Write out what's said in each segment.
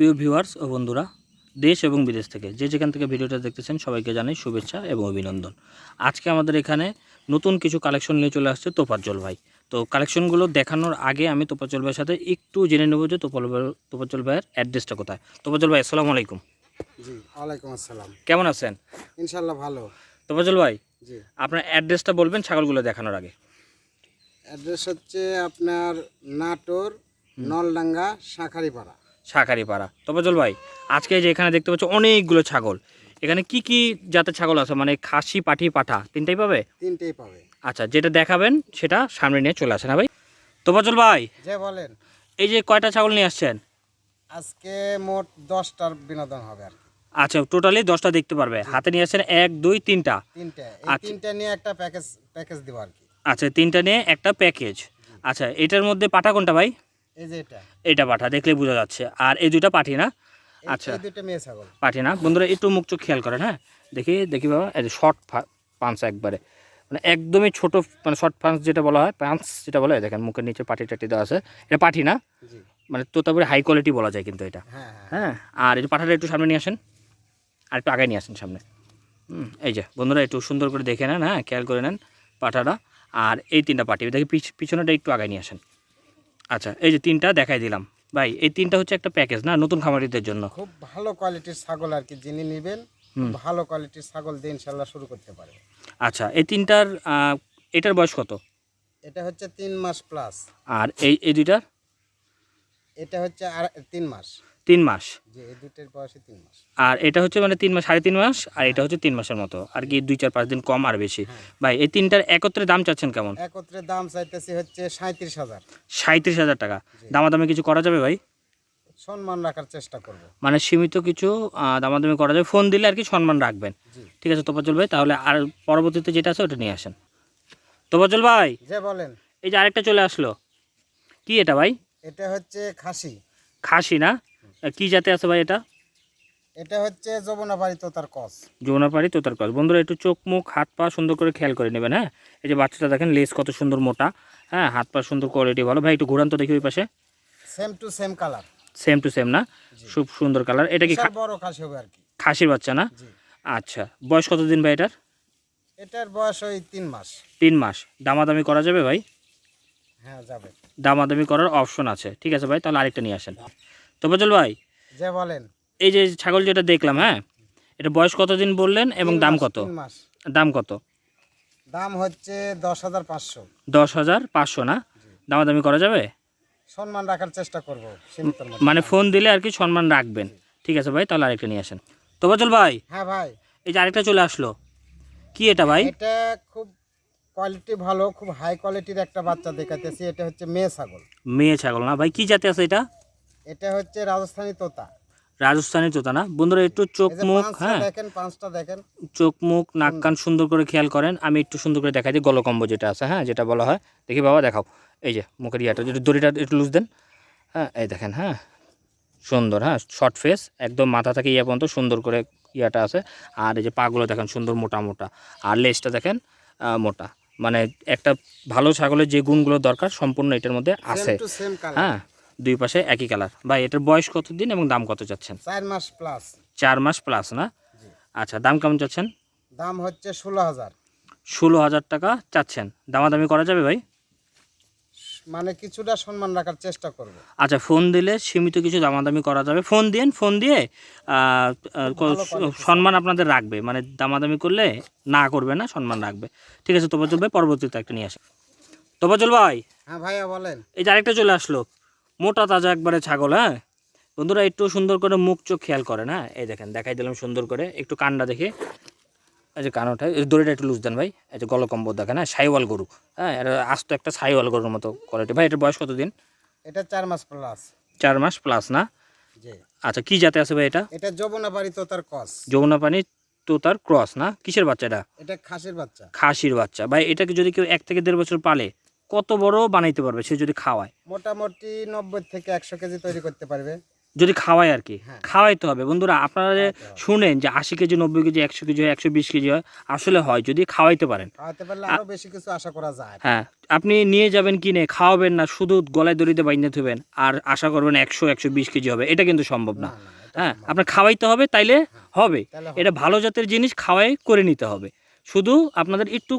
প্রিয় ভিউয়ার্স ও বন্ধুরা দেশ এবং বিদেশ থেকে যে যেখান থেকে ভিডিওটা দেখতেছেন সবাইকে জানাই শুভেচ্ছা এবং অভিনন্দন। আজকে আমাদের এখানে নতুন কিছু কালেকশন নিয়ে চলে আসছে তোপাজ্জল ভাই। তো কালেকশনগুলো দেখানোর আগে আমি তোপাজ্জল ভাইয়ের সাথে একটু জেনে নেব যে তোপাল তোপাজ্জল ভাইয়ের অ্যাড্রেসটা কোথায়। তোপাজ্জল ভাই আসসালামু আলাইকুম। জি ওয়ালাইকুম আসসালাম। কেমন আছেন? ইনশাল্লাহ ভালো। তোপাজ্জল ভাই জি। আপনার অ্যাড্রেসটা বলবেন ছাগলগুলো দেখানোর আগে। অ্যাড্রেস হচ্ছে আপনার নাটোর নলডাঙ্গা শাঁখারিপাড়া। শাখারিপাড়া। তোপাজ্জল ভাই আজকে যে এখানে দেখতে পাচ্ছ অনেকগুলো ছাগল। এখানে কি কি জাতের ছাগল আছে? মানে খাসি পাঠি পাঠা তিনটাই পাবে? তিনটেই পাবে। আচ্ছা যেটা দেখাবেন সেটা সামনে নিয়ে চলে আসেন হ্যাঁ ভাই? তোপাজল ভাই যে বলেন। এই যে কয়টা ছাগল নিয়ে আসছেন? আজকে মোট দশটার বিনোদন হবে আর আচ্ছা টোটালি দশটা দেখতে পারবে। হাতে নিয়ে আসছেন এক দুই তিনটা? তিনটে। এই আচ্ছা। তিনটে নিয়ে একটা প্যাকেজ প্যাকেজ দিব আর কি। আচ্ছা তিনটা নিয়ে একটা প্যাকেজ আচ্ছা এটার মধ্যে পাঠা কোনটা ভাই? এই যে এটা। এটা পাঠা দেখলে বোঝা যাচ্ছে। আর এই দুইটা পাঠি না? আচ্ছা। এই দুটো মেয়ে ছাগল। পাঠি না? বন্ধুরা একটু মুখ চোখ খেয়াল করেন হ্যাঁ? দেখি দেখি বাবা এই শর্ট পাঞ্চ একবারে। মানে একদমই ছোট মানে শর্ট পাঞ্চ যেটা বলা হয় পাঞ্চ যেটা বলা হয় দেখেন মুখের নিচে পাটি টাটি দেওয়া আছে। এটা পাঠি না? মানে তোতাপুরি হাই কোয়ালিটি বলা যায় কিন্তু এটা। হ্যাঁ হ্যাঁ। হ্যাঁ? আর এই যে পাঠাটা একটু সামনে নিয়ে আসেন। আর একটু আগে নিয়ে আসেন সামনে। হুম এই যে বন্ধুরা একটু সুন্দর করে দেখে নেন হ্যাঁ? খেয়াল করে নেন পাঠাটা। আর এই তিনটা পাটি দেখি পিছ- পিছনেটা একটু আগে নিয়ে আসেন। আচ্ছা এই যে তিনটা দেখাই দিলাম। ভাই এই তিনটা হচ্ছে একটা প্যাকেজ না নতুন খামারিদের জন্য? খুব ভালো কোয়ালিটির ছাগল আর কি যিনি নেবেন ভালো কোয়ালিটির ছাগল দিয়ে ইনশাল্লাহ শুরু করতে পারে আচ্ছা এই তিনটার এটার বয়স কত? এটা হচ্ছে তিন মাস প্লাস আর এই এই দুইটার? এটা হচ্ছে আর তিন মাস। তিন মাস। আর এটা হচ্ছে মানে তিন মাস সাড়ে তিন মাস আর এটা হচ্ছে তিন মাসের মতো। আর কি দুই চার পাঁচ দিন কম আর বেশি। ভাই এই তিনটার একত্রে দাম চাচ্ছেন কেমন? একত্রে দাম চাইতেছি হচ্ছে সাঁত্রিশ হাজার। সাঁত্রিশ হাজার টাকা। দামাদামি কিছু করা যাবে ভাই? সম্মান রাখার চেষ্টা করব। মানে সীমিত কিছু দামাদামি করা যাবে। ফোন দিলে আর কি সম্মান রাখবেন। ঠিক আছে তোপাচল ভাই তাহলে আর পরবর্তীতে যেটা আছে ওটা নিয়ে আসেন। তোপাচল ভাই! যে বলেন। এই যে আরেকটা চলে আসলো। কি এটা ভাই? এটা হচ্ছে খাসি। খাসি না? কি জাতে আছে ভাই এটা? এটা হচ্ছে যমুনাবাড়ি তোতার কস। যৌনাপাড়ি তোতার কস। বন্ধুরা একটু চোখ মুখ হাত পা সুন্দর করে খেয়াল করে নেবেন হ্যাঁ? এই যে বাচ্চাটা দেখেন লেস কত সুন্দর মোটা হ্যাঁ? হাত পা সুন্দর কোয়ালিটি ভালো। ভাই একটু ঘুরান তো দেখি ওই পাশে। Same to same colour same to same না? খুব সুন্দর কালার এটা কি বড় খাসি হবে আর কি। খাসির বাচ্চা না? আচ্ছা। বয়স কতদিন ভাই এটার? এটার বয়স ওই তিন মাস। তিন মাস। দামাদামি করা যাবে ভাই? হ্যাঁ যাবে। দামাদামি করার অপশন আছে। ঠিক আছে ভাই তাহলে আরেকটা নিয়ে আসেন। তো বজল ভাই যে বলেন। এই যে ছাগল যেটা দেখলাম হ্যাঁ? এটা বয়স কতদিন বললেন এবং দাম কত? দাম কত? দাম হচ্ছে দশ হাজার পাঁচশো। দশ হাজার পাঁচশো না? দামাদামি করা যাবে? সম্মান রাখার চেষ্টা করব মানে ফোন দিলে আর কি সম্মান রাখবেন। ঠিক আছে ভাই তাহলে আরেকটা নিয়ে আসেন। তো বজল ভাই হ্যাঁ ভাই। এই যে আরেকটা চলে আসলো। কি এটা ভাই? এটা খুব কোয়ালিটি ভালো খুব হাই কোয়ালিটির একটা বাচ্চা দেখাতেছি এটা হচ্ছে মেয়ে ছাগল। মেয়ে ছাগল না ভাই কি জাতে আছে এটা? এটা হচ্ছে রাজস্থানী তোতা। রাজস্থানী তোতা না? বন্ধুরা একটু চোখ মুখ হ্যাঁ? দেখেন পাঁচটা দেখেন। চোখ মুখ নাক কান সুন্দর করে খেয়াল করেন। আমি একটু সুন্দর করে দেখাই দিই গলকম্ব যেটা আছে হ্যাঁ যেটা বলা হয়। দেখি বাবা দেখাও। এই যে মুখের ইয়াটা যেটা দড়িটা একটু লুজ দেন। হ্যাঁ এই দেখেন হ্যাঁ। সুন্দর হ্যাঁ শর্ট ফেস একদম মাথা থেকে ইয়া পর্যন্ত সুন্দর করে ইয়াটা আছে। আর এই যে পাগুলো দেখেন সুন্দর মোটা মোটা। আর লেজটা দেখেন মোটা। মানে একটা ভালো ছাগলের যে গুণগুলো দরকার সম্পূর্ণ এটার মধ্যে আছে। হ্যাঁ দুই পাশে একই কালার। ভাই এটার বয়স কত দিন এবং দাম কত চাচ্ছেন? চার মাস প্লাস চার মাস প্লাস না? আচ্ছা দাম কেমন চাচ্ছেন? দাম হচ্ছে ষোলো হাজার। ষোলো হাজার টাকা চাচ্ছেন। দামাদামি করা যাবে ভাই? মানে কিছুটা সম্মান রাখার চেষ্টা করব। আচ্ছা ফোন দিলে সীমিত কিছু দামাদামি করা যাবে। ফোন দিন ফোন দিয়ে সম্মান আপনাদের রাখবে। মানে দামাদামি করলে না করবে না সম্মান রাখবে। ঠিক আছে তোবাজল ভাই পরবর্তীতে একটা নিয়ে আসে তোবাজল ভাই! হ্যাঁ ভাইয়া বলেন। এই যে আরেকটা চলে আসলো। মোটা তাজা একবারে ছাগল হ্যাঁ? বন্ধুরা একটু সুন্দর করে মুখ চোখ খেয়াল করেন হ্যাঁ? এই দেখেন দেখাই দিলাম সুন্দর করে একটু কান্ডা দেখে। এই যে কানোটা এই দড়িটা একটু লুজ দেন ভাই। এই যে গলকম্বর দেখেন হ্যাঁ? সাইওয়াল গরু হ্যাঁ? এটা আস্ত একটা সাইওয়াল গরুর মতো কোয়ালিটি ভাই এটার বয়স কতদিন? এটা চার মাস প্লাস চার মাস প্লাস না? আচ্ছা কি জাতে আছে ভাই এটা? এটা যমুনাবাড়ি তোতার কস যমুনা পানি তো তার ক্রস না? কিসের বাচ্চা এটা? এটা খাসির বাচ্চা। খাসির বাচ্চা। ভাই এটাকে যদি কেউ এক থেকে দেড় বছর পালে কত বড় বানাইতে পারবে সে যদি খাওয়ায়? মোটামুটি নব্বই থেকে একশো কেজি তৈরি করতে পারবে। যদি খাওয়ায় আর কি? হ্যাঁ। খাওয়াইতে হবে। বন্ধুরা আপনারা যে শুনেন যে আশি কেজি নব্বই কেজি একশো কেজি হয় একশো বিশ কেজি হয় আসলে হয় যদি খাওয়াইতে পারেন। আরও বেশি কিছু আশা করা যায়। হ্যাঁ আপনি নিয়ে যাবেন কিনে খাওয়াবেন না শুধু গলায় দড়িতে বাইন্ধে থবেন আর আশা করবেন একশো একশো বিশ কেজি হবে। এটা কিন্তু সম্ভব না। হ্যাঁ আপনার খাওয়াইতে হবে তাইলে হবে। এটা ভালো জাতের জিনিস খাওয়াই করে নিতে হবে। শুধু আপনাদের একটু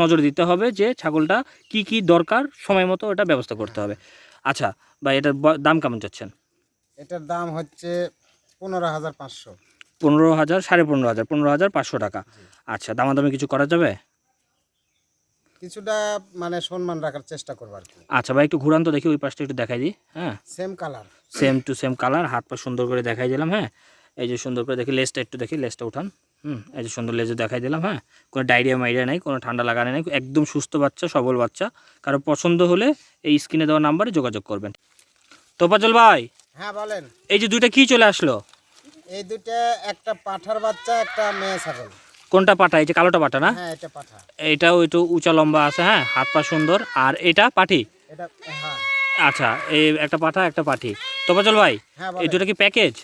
নজর দিতে হবে যে ছাগলটা কি কি দরকার সময় মতো ওটা ব্যবস্থা করতে হবে। আচ্ছা বা এটার দাম কেমন চাচ্ছেন? এটার দাম হচ্ছে পনেরো হাজার পাঁচশো। পনেরো হাজার সাড়ে পনেরো হাজার পনেরো হাজার পাঁচশো টাকা। আচ্ছা দামাদামি কিছু করা যাবে? কিছুটা মানে সম্মান রাখার চেষ্টা করব আর কি। আচ্ছা ভাই একটু ঘুরান তো দেখি ওই পাশটা একটু দেখাই দিই হ্যাঁ? Same colour same to same colour হাত পা সুন্দর করে দেখাই দিলাম হ্যাঁ? এই যে সুন্দর করে দেখি লেসটা একটু দেখি লেসটা উঠান। হুম এই যে সুন্দর লেজে দেখাই দিলাম হ্যাঁ? কোনো ডায়রিয়া মাইরিয়া নেই কোনো ঠান্ডা লাগানো নেই একদম সুস্থ বাচ্চা সবল বাচ্চা। কারও পছন্দ হলে এই স্ক্রিনে দেওয়া নাম্বারে যোগাযোগ করবেন। তোপাচল ভাই হ্যাঁ বলেন। এই যে দুইটা কি চলে আসলো? এই দুইটা একটা পাঠার বাচ্চা একটা মেয়ে ছাগল। কোনটা পাঠা? এই যে কালোটা পাঠা না? হ্যাঁ এটা পাঠা। এটাও একটু উঁচা লম্বা আছে হ্যাঁ? হাত পা সুন্দর। আর এটা পাঠি? এটা হ্যাঁ। আচ্ছা এই একটা পাঠা একটা পাঠি। তোপাচল ভাই হ্যাঁ এই দুটা কি প্যাকেজ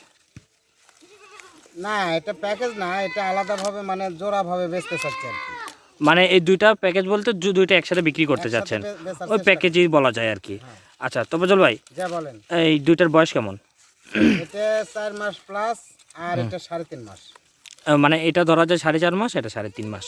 না এটা প্যাকেজ না এটা আলাদাভাবে মানে জোড়াভাবে বেচতে চাচ্ছি আর কি। মানে এই দুইটা প্যাকেজ বলতে দু- দুইটা একসাথে বিক্রি করতে চাচ্ছেন বেচার ওই প্যাকেজই বলা যায় আর কি। আচ্ছা তো তোপাজল ভাই যা বলেন। এই দুইটার বয়স কেমন? এটা চার মাস প্লাস আর এটা সাড়ে তিন মাস। আহ, মানে এটা ধরা যায় সাড়ে চার মাস এটা সাড়ে তিন মাস।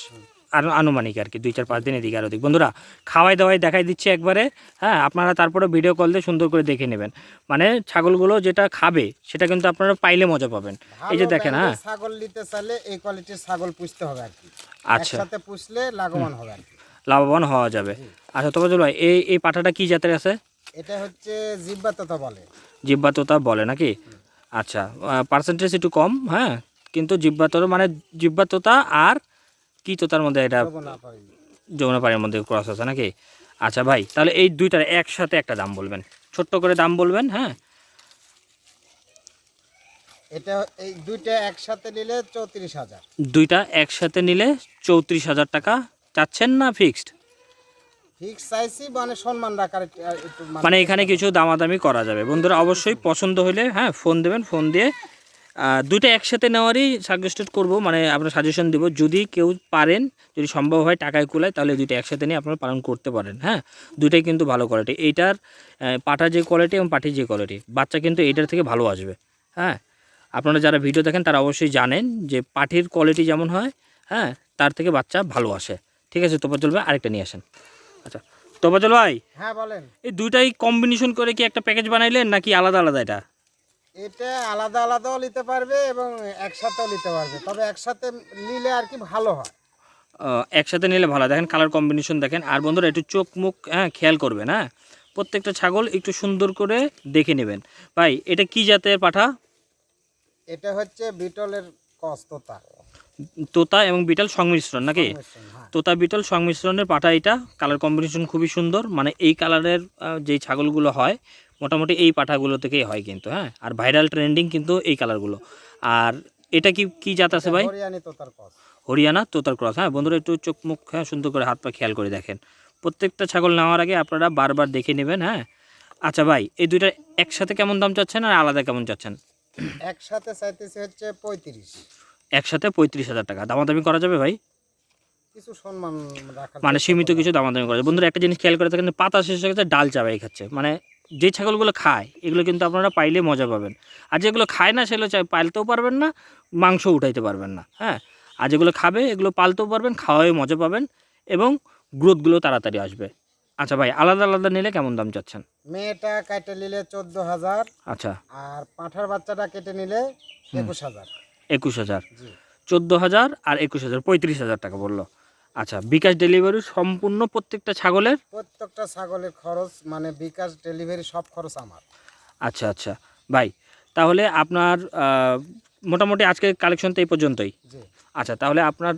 আর আনুমানিক আর কি দুই চার পাঁচ দিন এদিকে আর ওদিক বন্ধুরা খাওয়াই দাওয়াই দেখাই দিচ্ছে একবারে হ্যাঁ আপনারা তারপরে ভিডিও কল দিয়ে সুন্দর করে দেখে নেবেন। মানে ছাগলগুলো যেটা খাবে সেটা কিন্তু আপনারা পাইলে মজা পাবেন। এই যে দেখেন হ্যাঁ। ছাগল নিতে চাইলে এই কোয়ালিটির ছাগল পুষতে হবে আর কি। আচ্ছা। একসাথে পুষলে লাভবান হবে আর কি। লাভবান হওয়া যাবে। আচ্ছা তোপাজল ভাই এই এই পাঠাটা কি জাতের আছে? এটা হচ্ছে জিব্বা তোতা বলে। জিব্বা তোতা বলে নাকি? আচ্ছা পার্সেন্টেজ একটু কম হ্যাঁ কিন্তু জিব্বা তোতা মানে জিব্বা তোতা আর কি তো তার মধ্যে এটা যমুনা পাড়ির মধ্যে ক্রস আছে নাকি? আচ্ছা ভাই তাহলে এই দুইটার একসাথে একটা দাম বলবেন। ছোট্ট করে দাম বলবেন হ্যাঁ? এটা এই দুইটা একসাথে নিলে চৌত্রিশ হাজার। দুইটা একসাথে নিলে চৌত্রিশ হাজার টাকা চাচ্ছেন না ফিক্সড ফিক্স মানে একটু মানে এখানে কিছু দামাদামি করা যাবে। বন্ধুরা অবশ্যই পছন্দ হলে হ্যাঁ ফোন দেবেন ফোন দিয়ে দুইটা একসাথে নেওয়ারই সাজেস্টেড করব মানে আপনার সাজেশন দেবো। যদি কেউ পারেন যদি সম্ভব হয় টাকায় কুলায় তাহলে দুইটা একসাথে নিয়ে আপনারা পালন করতে পারেন হ্যাঁ? দুইটাই কিন্তু ভালো কোয়ালিটি এইটার পাটা যে কোয়ালিটি এবং পাটির যে কোয়ালিটি বাচ্চা কিন্তু এইটার থেকে ভালো আসবে হ্যাঁ? আপনারা যারা ভিডিও দেখেন তারা অবশ্যই জানেন যে পাটির কোয়ালিটি যেমন হয় হ্যাঁ? তার থেকে বাচ্চা ভালো আসে। ঠিক আছে তোপা চলবে আরেকটা নিয়ে আসেন। আচ্ছা তোপা চল ভাই? হ্যাঁ বলেন। এই দুইটাই কম্বিনেশন করে কি একটা প্যাকেজ বানাইলেন নাকি আলাদা আলাদা এটা? এটা আলাদা আলাদাও নিতে পারবে এবং একসাথেও নিতে পারবে। তবে একসাথে নিলে আর কি ভালো হয়। একসাথে নিলে ভালো। দেখেন কালার কম্বিনেশন দেখেন। আর বন্ধুরা একটু চোখ মুখ হ্যাঁ খেয়াল করবেন হ্যাঁ? প্রত্যেকটা ছাগল একটু সুন্দর করে দেখে নেবেন। ভাই এটা কি জাতের পাঠা? এটা হচ্ছে বিটলের কস্ততা তোতা এবং বিটল সংমিশ্রণ নাকি? হ্যাঁ। তোতা বিটল সংমিশ্রণের পাঠা এটা কালার কম্বিনেশন খুবই সুন্দর মানে এই কালারের যেই ছাগলগুলো হয় মোটামুটি এই পাঠাগুলো থেকেই হয় কিন্তু হ্যাঁ? আর ভাইরাল ট্রেন্ডিং কিন্তু এই কালারগুলো আর এটা কি কি জাত আছে ভাই? হরিয়ানি তোতার কস হরিয়ানা তোতার ক্রস হ্যাঁ? বন্ধুরা একটু চোখ মুখ হ্যাঁ সুন্দর করে হাত পা খেয়াল করে দেখেন। প্রত্যেকটা ছাগল নেওয়ার আগে আপনারা বারবার দেখে নেবেন হ্যাঁ? আচ্ছা ভাই এই দুইটা একসাথে কেমন দাম চাচ্ছেন আর আলাদা কেমন চাচ্ছেন? একসাথে চাইতেছে হচ্ছে পঁয়ত্রিশ। একসাথে পঁয়ত্রিশ হাজার টাকা। দামাদামি করা যাবে ভাই? কিছু সম্মান মানে সীমিত। কিছু দামাদামি করা যাবে। বন্ধুরা একটা জিনিস খেয়াল করে থাকেন পাতা শেষ হয়ে গেছে ডাল চাবাই খাচ্ছে। মানে যে ছাগলগুলো খায় এগুলো কিন্তু আপনারা পাইলে মজা পাবেন। আর যেগুলো খায় না সেগুলো চাই পালতেও পারবেন না মাংস উঠাইতে পারবেন না হ্যাঁ? আর যেগুলো খাবে এগুলো পালতেও পারবেন খাওয়ায় মজা পাবেন এবং গ্রোথগুলো তাড়াতাড়ি আসবে। আচ্ছা ভাই আলাদা আলাদা নিলে কেমন দাম চাচ্ছেন? মেয়েটা কেটে নিলে চোদ্দ হাজার আচ্ছা। আর পাঁঠার বাচ্চাটা কেটে নিলে একুশ হাজার। একুশ হাজার। চোদ্দ হাজার আর একুশ হাজার পঁয়ত্রিশ হাজার টাকা বলল। আচ্ছা বিকাশ ডেলিভারি সম্পূর্ণ প্রত্যেকটা ছাগলের? প্রত্যেকটা ছাগলের খরচ মানে বিকাশ ডেলিভারি সব খরচ আমার। আচ্ছা আচ্ছা। ভাই তাহলে আপনার মোটামুটি আজকের কালেকশন তো এই পর্যন্তই। আচ্ছা তাহলে আপনার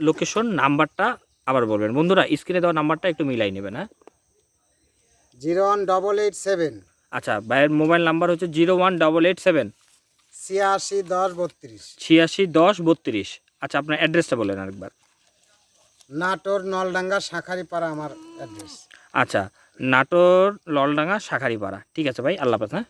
লোকেশন নাম্বারটা আবার বলবেন। বন্ধুরা স্ক্রিনে দেওয়া নাম্বারটা একটু মিলাই নেবেন হ্যাঁ? Zero one double eight seven. আচ্ছা ভাইয়ের মোবাইল নাম্বার হচ্ছে zero one double eight seven. ছিয়াশি দশ বত্রিশ। ছিয়াশি দশ বত্রিশ। আচ্ছা আপনার অ্যাড্রেসটা বলেন আরেকবার। নাটোর নলডাঙ্গা শাঁখারিপাড়া আমার অ্যাড্রেস আচ্ছা নাটোর ললডাঙ্গা শাখারিপাড়া। ঠিক আছে ভাই আল্লাহ হাফেজ হ্যাঁ?